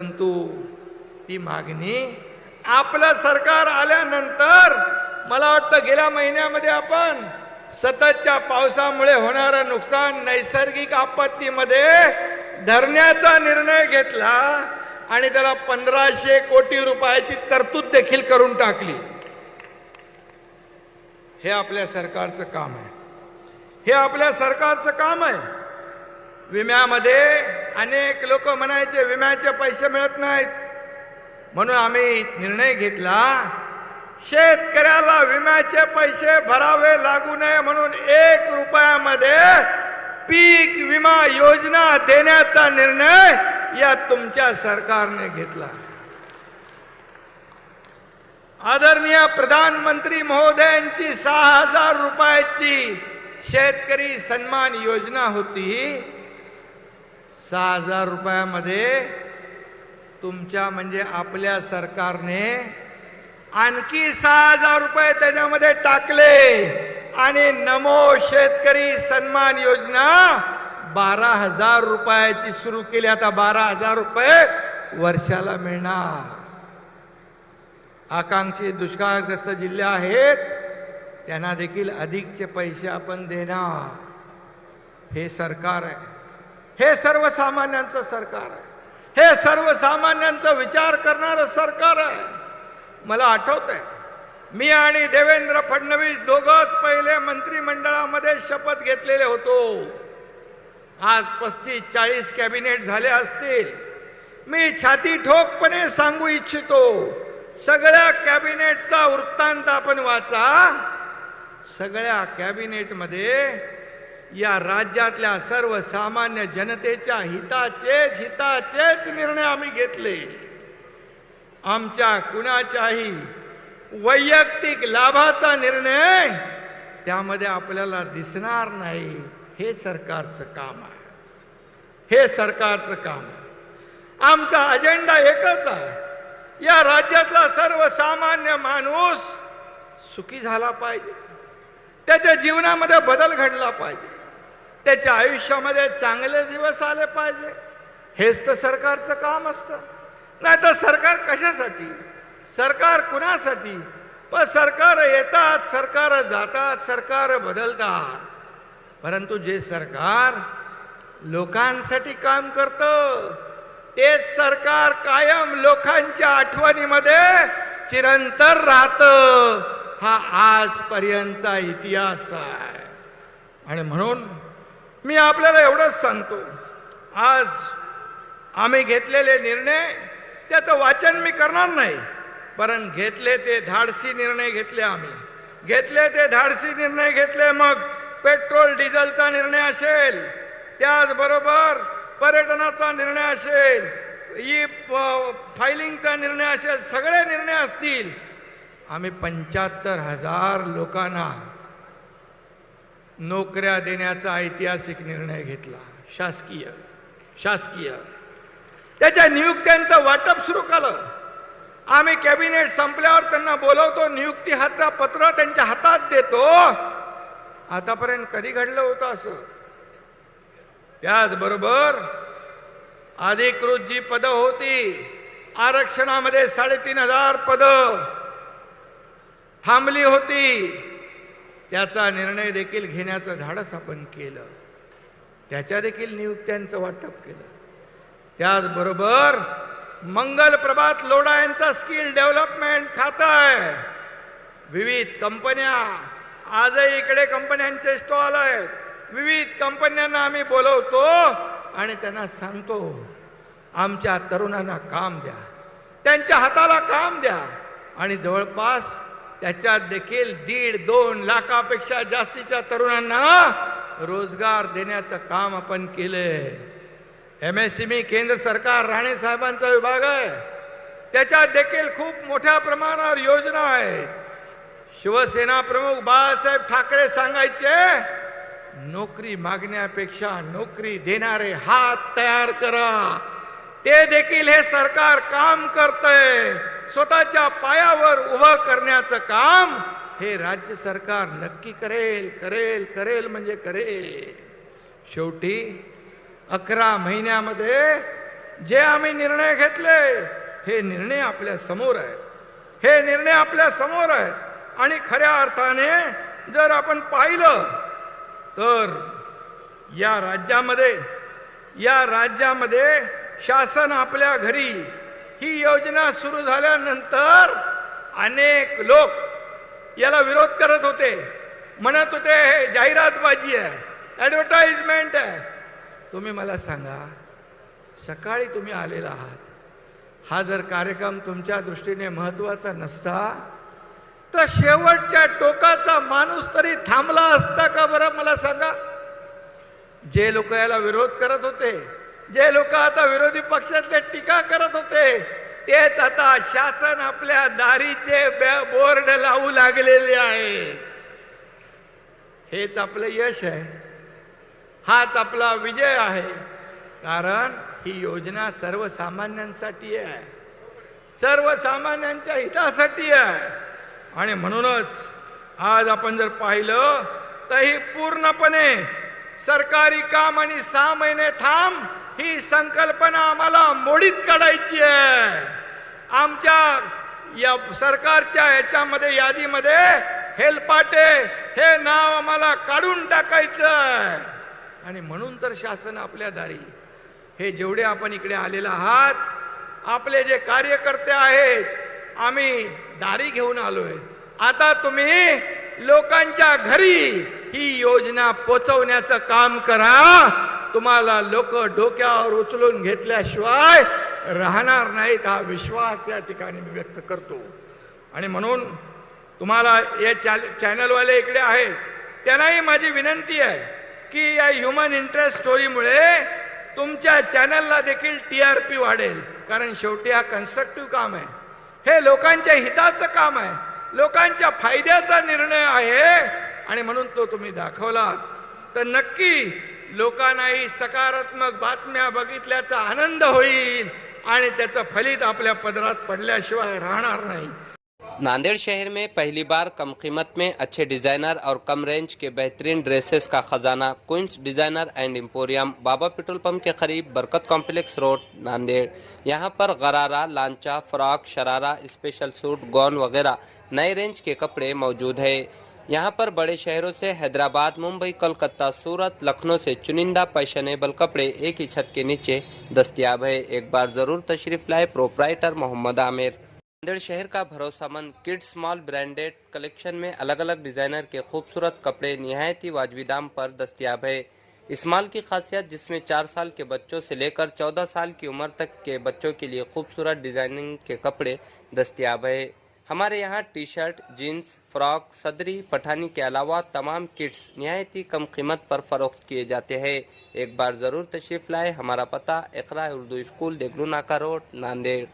परंतु ती मागणी आपलं सरकार आल्यानंतर मला वाटतं गेल्या महिन्यामध्ये आपण सततच्या पावसामुळे होणारं नुकसान नैसर्गिक आपत्तीमध्ये धरण्याचा निर्णय घेतला आणि त्याला पंधराशे कोटी रुपयाची तरतूद देखील करून टाकली. हे आपल्या सरकारचं काम आहे. हे आपल्या सरकारचं काम आहे. विम्यामध्ये अनेक लोक म्हणायचे विम्याचे पैसे मिळत नाहीत. म्हणून आम्ही निर्णय घेतला शेतकऱ्याला विम्याचे पैसे भरावे लागू नये म्हणून एक रुपयामध्ये पीक विमा योजना देण्याचा निर्णय या तुमच्या सरकारने घेतला. आदरणीय प्रधानमंत्री महोदयांची सहा हजार रुपयाची शेतकरी सन्मान योजना होती. सहा हजार रुपयामध्ये तुमच्या म्हणजे आपल्या सरकारने आणखी सहा हजार रुपये त्याच्यामध्ये टाकले. आणि नमो शेतकरी सन्मान योजना बारा हजार रुपयाची सुरू केली. आता बारा हजार रुपये वर्षाला मिळणार. आकांक्षित दुष्काळग्रस्त जिल्हे आहेत. त्यांना देखील अधिकचे पैसे आपण देणार. हे सरकार आहे. हे सर्वसामान्यांचं सरकार आहे. हे सर्वसामान्यांचा विचार करणारं सरकार आहे. मला आठवत आहे मी आणि देवेंद्र फडणवीस दोघंच पहिले मंत्रिमंडळामध्ये शपथ घेतलेले होतो. आज पस्तीस चाळीस कॅबिनेट झाले असतील. मी छाती ठोकपणे सांगू इच्छितो सगळ्या कॅबिनेटचा वृत्तांत आपण वाचा. सगळ्या कॅबिनेटमध्ये या राज्यातल्या सर्वसामान्य जनतेच्या हिताचेच हिताचेच निर्णय आम्ही घेतले. आमच्या कुणाच्याही वैयक्तिक लाभाचा निर्णय त्यामध्ये आपल्याला दिसणार नाही. हे सरकारचं काम आहे. हे सरकारचं काम आहे. आमचा अजेंडा एकच आहे. या राज्यातला सर्वसामान्य माणूस सुखी झाला पाहिजे. त्याच्या जीवनामध्ये बदल घडला पाहिजे. त्याच्या आयुष्यामध्ये चांगले दिवस आले पाहिजे. हेच तर सरकारचं काम असतं. नाही तर सरकार कशासाठी? सरकार कुणासाठी? पण सरकार येतात सरकार जातात सरकार बदलतात. परंतु जे सरकार लोकांसाठी काम करतं तेच सरकार कायम लोकांच्या आठवणीमध्ये चिरंतर राहतं. हा आजपर्यंतचा इतिहास आहे. आणि म्हणून मी आपल्याला एवढंच सांगतो आज आम्ही घेतलेले निर्णय त्याचं वाचन मी करणार नाही पण घेतले ते धाडसी निर्णय घेतले आम्ही. घेतले ते धाडसी निर्णय घेतले मग पेट्रोल डिझेलचा निर्णय असेल त्याचबरोबर पर्यटनाचा निर्णय असेल ई फायलिंगचा निर्णय असेल सगळे निर्णय असतील. आम्ही पंच्याहत्तर हजार लोकांना नोकऱ्या देण्याचा ऐतिहासिक निर्णय घेतला. शासकीय शासकीय. त्याच्या नियुक्त्यांचं वाटप सुरू केलं. आम्ही कॅबिनेट संपल्यावर त्यांना बोलवतो नियुक्ती हाता पत्र त्यांच्या हातात देतो. आतापर्यंत कधी घडलं होतं असं? त्याचबरोबर अधिकृत जी पदं होती आरक्षणामध्ये साडेतीन हजार पदं. थांबली होती. त्याचा निर्णय देखील घेण्याचं धाडस आपण केलं. त्याच्या देखील नियुक्त्यांचं वाटप केलं. त्याचबरोबर मंगल प्रभात लोढा यांचा स्किल डेव्हलपमेंट खातं आहे. विविध कंपन्या आजही इकडे कंपन्यांचे स्टॉल आहेत. विविध कंपन्यांना आम्ही बोलवतो आणि त्यांना सांगतो आमच्या तरुणांना काम द्या. त्यांच्या हाताला काम द्या आणि जवळपास त्याच्यात देखील दीड दोन लाखापेक्षा जास्तीच्या तरुणांना रोजगार देण्याचं काम आपण केलंय. एम एस सी केंद्र सरकार राणे साहेबांचा विभाग आहे. त्याच्यात देखील खूप मोठ्या प्रमाणावर योजना आहेत. शिवसेना प्रमुख बाळासाहेब ठाकरे सांगायचे नोकरी मागण्यापेक्षा नोकरी देणारे हात तयार करा. ते देखील हे सरकार काम करतंय. स्वतःच्या पायावर उभं करण्याचं काम हे राज्य सरकार नक्की करेल करेल करेल म्हणजे करेल. शेवटी अकरा महिन्यामध्ये जे आम्ही निर्णय घेतले हे निर्णय आपल्यासमोर आहेत. हे निर्णय आपल्यासमोर आहेत. आणि खऱ्या अर्थाने जर आपण पाहिलं तर या राज्यामध्ये या राज्यामध्ये शासन आपल्या घरी ही योजना सुरू झाल्यानंतर अनेक लोक याला विरोध करत होते. म्हणत होते हे जाहिरातबाजी आहे ॲडव्हर्टाइजमेंट आहे. तुम्ही मला सांगा सकाळी तुम्ही आलेला आहात. हा जर कार्यक्रम तुमच्या दृष्टीने महत्त्वाचा नसता तर शेवटच्या टोकाचा माणूस तरी थांबला असता का बरं? मला सांगा. जे लोक याला विरोध करत होते जे लोक आता विरोधी पक्षातले टीका करत होते तेच आता शासन आपल्या दारीचे बोर्ड लावू लागलेले आहे. हेच आपलं यश आहे. हाच आपला विजय आहे. कारण ही योजना सर्वसामान्यांसाठी आहे. सर्वसामान्यांच्या हितासाठी आहे. आणि म्हणूनच आज आपण जर पाहिलं तर ही पूर्णपणे सरकारी काम आणि सहा महिने थांब ही संकल्पना आम्हाला मोडीत काढायची आहे. आमच्या या सरकारच्या ह्याच्यामध्ये यादीमध्ये हेलपाटे हे नाव आम्हाला काढून टाकायचं आहे. आणि म्हणून तर शासन आपल्या दारी. हे जेवढे आपण इकडे आलेले आहात आपले जे कार्यकर्ते आहेत आम्ही दारी घेऊन आलोय. आता तुम्ही लोकांच्या घरी ही योजना पोचवण्याचं काम करा. तुम्हाला लोक डोक्यावर उचलून घेतल्याशिवाय राहणार नाहीत हा विश्वास या ठिकाणी मी व्यक्त करतो. आणि म्हणून तुम्हाला या चॅ- चॅनलवाले इकडे आहेत त्यांनाही माझी विनंती आहे की या ह्युमन इंटरेस्ट स्टोरीमुळे तुमच्या चॅनलला देखील टी आर पी वाढेल. कारण शेवटी हा कन्स्ट्रक्टिव्ह काम आहे. हे लोकांच्या हिताचं काम आहे. लोकांच्या फायद्याचा निर्णय आहे. आणि म्हणून तो तुम्ही दाखवला. तर नक्की लोकांनाही सकारात्मक बातम्या बघितल्याचा आनंद होईल आणि त्याचं फलित आपल्या पदरात पडल्याशिवाय राहणार नाही. नांदेड़ शहर में पहली बार कम कीमत में अच्छे डिजाइनर और कम रेंज के बेहतरीन ड्रेसेस का खजाना queens designer and emporium Baba petrol pump के करीब बरकत कॉम्प्लेक्स रोड नांदेड़. यहाँ पर gharara lancha frock sharara special suit gown वगैरह नए रेंज के कपड़े मौजूद है। यहाँ पर बड़े शहरों से हैदराबाद, मुंबई कोलकाता सूरत, लखनऊ से चुनिंदा फैशनेबल कपड़े एक ही छत के नीचे दस्तियाब है। एक बार ज़रूर तशरीफ़ लाए प्रोपराइटर मोहम्मद आमिर। नांदेड़ शहर का भरोसामंद किड्स मॉल ब्रांडेड कलेक्शन में अलग अलग डिज़ाइनर के खूबसूरत कपड़े नहायत ही वाजबी दाम पर दस्तियाब है। इस माल की खासियत जिसमें चार साल के बच्चों से लेकर चौदह साल की उम्र तक के बच्चों के लिए खूबसूरत डिज़ाइनिंग के कपड़े दस्तियाब है। हमारे यहाँ टी शर्ट जीन्स, फ्रॉक, सदरी, पठानी के अलावा तमाम किट्स नहायती कम कीमत पर फरोख्त किए जाते हैं। एक बार ज़रूर तशरीफ़ लाए, हमारा पता इकरा उर्दू स्कूल देगलू नाका रोड, नांदेड़।